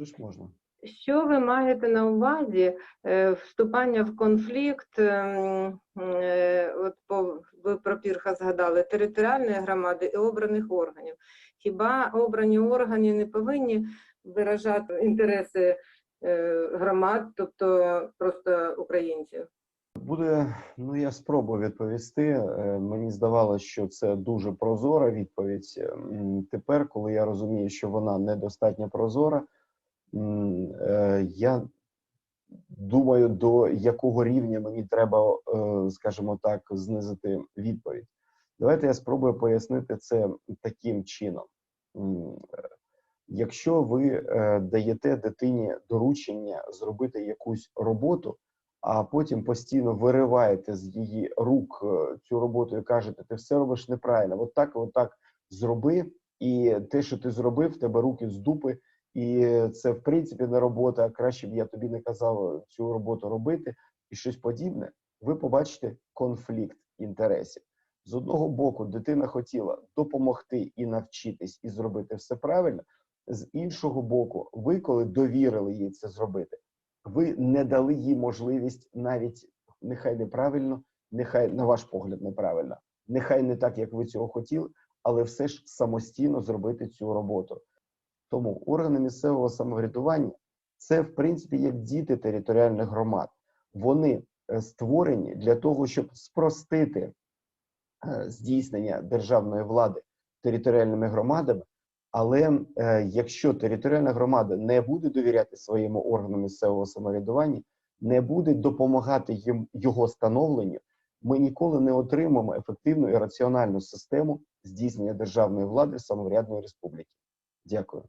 Вже ж можна. Що ви маєте на увазі е, вступання в конфлікт? ем, е, От по ви про Пірха згадали територіальної громади і обраних органів. Хіба обрані органи не повинні виражати інтереси е, громад, тобто просто українців? Буде, ну я спробую відповісти. Мені здавалося, що це дуже прозора відповідь. Тепер, коли я розумію, що вона недостатньо прозора, я думаю, до якого рівня мені треба, е, скажімо так, знизити відповідь. Давайте я спробую пояснити це таким чином. Е, Якщо ви е, даєте дитині доручення зробити якусь роботу, а потім постійно вириваєте з її рук е, цю роботу і кажете, ти все робиш неправильно, от так, от так зроби, і те, що ти зробив, в тебе руки з дупи, і це в принципі не робота. Краще б я тобі не казав цю роботу робити і щось подібне. Ви побачите конфлікт інтересів. З одного боку, дитина хотіла допомогти і навчитись, і зробити все правильно. З іншого боку, ви, коли довірили їй це зробити, ви не дали їй можливість навіть нехай неправильно, нехай на ваш погляд неправильно, нехай не так, як ви цього хотіли, але все ж самостійно зробити цю роботу. Тому органи місцевого самоврядування це в принципі як діти територіальних громад. Вони е, створені для того, щоб спростити е, здійснення державної влади територіальними громадами. Але е, якщо територіальна громада не буде довіряти своєму органу місцевого самоврядування, не буде допомагати їм його становленню, ми ніколи не отримаємо ефективну і раціональну систему здійснення державної влади самоврядної республіки. Дякую.